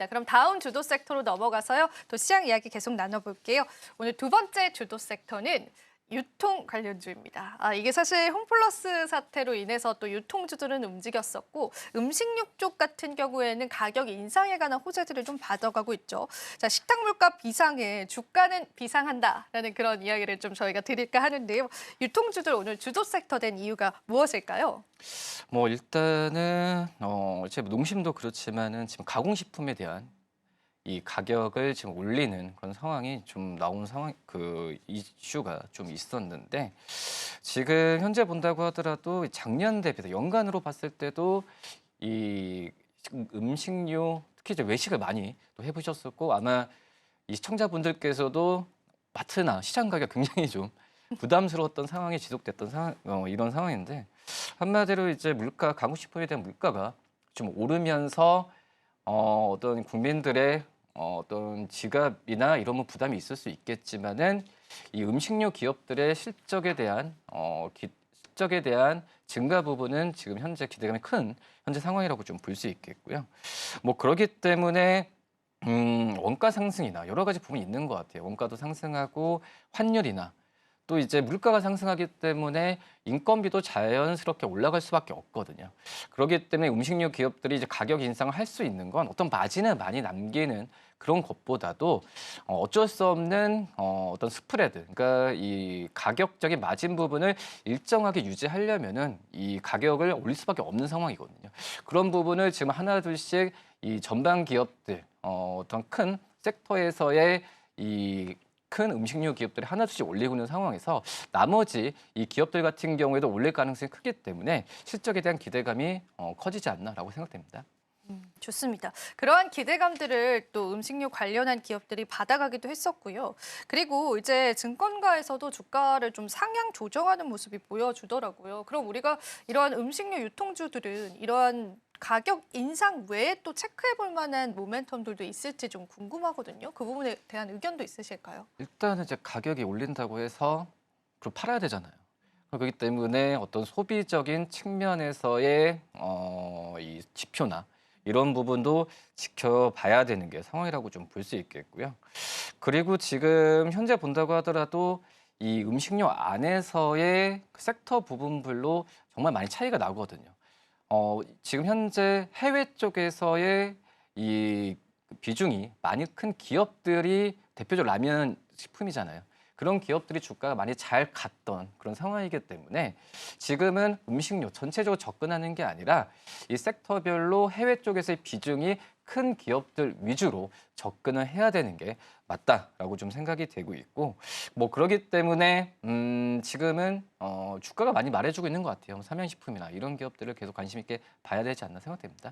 자, 그럼 다음 주도 섹터로 넘어가서요. 또 시장 이야기 계속 나눠볼게요. 오늘 두 번째 주도 섹터는 유통 관련주입니다. 아, 이게 사실 홈플러스 사태로 인해서 또 유통주들은 움직였었고 음식육 쪽 같은 경우에는 가격 인상에 관한 호재들을 좀 받아가고 있죠. 자, 식탁 물가 비상에 주가는 비상한다라는 그런 이야기를 좀 저희가 드릴까 하는데요. 유통주들 오늘 주도 섹터 된 이유가 무엇일까요? 뭐 일단은 어, 제 농심도 그렇지만은 지금 가공식품에 대한 이 가격을 지금 올리는 그런 상황이 좀 나온 상황 그 이슈가 좀 있었는데 지금 현재 본다고 하더라도 작년 대비해서 연간으로 봤을 때도 이 음식료 특히 이제 외식을 많이 또 해보셨었고 아마 이 시청자분들께서도 마트나 시장 가격 굉장히 좀 부담스러웠던 상황이 지속됐던 상황 어, 이런 상황인데 한마디로 이제 물가 가공식품에 대한 물가가 좀 오르면서 어, 어떤 국민들의 어, 어떤 지갑이나 이런 뭐 부담이 있을 수 있겠지만은 이 음식료 기업들의 실적에 대한 어, 기, 실적에 대한 증가 부분은 지금 현재 기대감이 큰 현재 상황이라고 좀 볼 수 있겠고요. 뭐 그렇기 때문에 음, 원가 상승이나 여러 가지 부분이 있는 것 같아요. 원가도 상승하고 환율이나 또 이제 물가가 상승하기 때문에 인건비도 자연스럽게 올라갈 수밖에 없거든요. 그렇기 때문에 음식료 기업들이 이제 가격 인상을 할 수 있는 건 어떤 마진을 많이 남기는 그런 것보다도 어, 어쩔 수 없는 어, 어떤 스프레드, 그러니까 이 가격적인 마진 부분을 일정하게 유지하려면은 이 가격을 올릴 수밖에 없는 상황이거든요. 그런 부분을 지금 하나 둘씩 이 전방 기업들, 어, 어떤 큰 섹터에서의 이 큰 음식료 기업들이 하나둘씩 올리고 있는 상황에서 나머지 이 기업들 같은 경우에도 올릴 가능성이 크기 때문에 실적에 대한 기대감이 어, 커지지 않나라고 생각됩니다. 좋습니다. 그러한 기대감들을 또 음식료 관련한 기업들이 받아가기도 했었고요. 그리고 이제 증권가에서도 주가를 좀 상향 조정하는 모습이 보여주더라고요. 그럼 우리가 이러한 음식료 유통주들은 이러한 가격 인상 외에 또 체크해 볼 만한 모멘텀들도 있을지 좀 궁금하거든요. 그 부분에 대한 의견도 있으실까요? 일단은 이제 가격이 올린다고 해서 그걸 팔아야 되잖아요. 그렇기 때문에 어떤 소비적인 측면에서의 어, 이 지표나 이런 부분도 지켜봐야 되는 게 상황이라고 좀 볼 수 있겠고요. 그리고 지금 현재 본다고 하더라도 이 음식료 안에서의 그 섹터 부분별로 정말 많이 차이가 나거든요. 어, 지금 현재 해외 쪽에서의 이 비중이 많이 큰 기업들이 대표적으로 라면 식품이잖아요. 그런 기업들이 주가가 많이 잘 갔던 그런 상황이기 때문에 지금은 음식료 전체적으로 접근하는 게 아니라 이 섹터별로 해외 쪽에서의 비중이 큰 기업들 위주로 접근을 해야 되는 게 맞다라고 좀 생각이 되고 있고 뭐 그러기 때문에 음 지금은 어 주가가 많이 말해주고 있는 것 같아요. 삼양식품이나 이런 기업들을 계속 관심 있게 봐야 되지 않나 생각됩니다.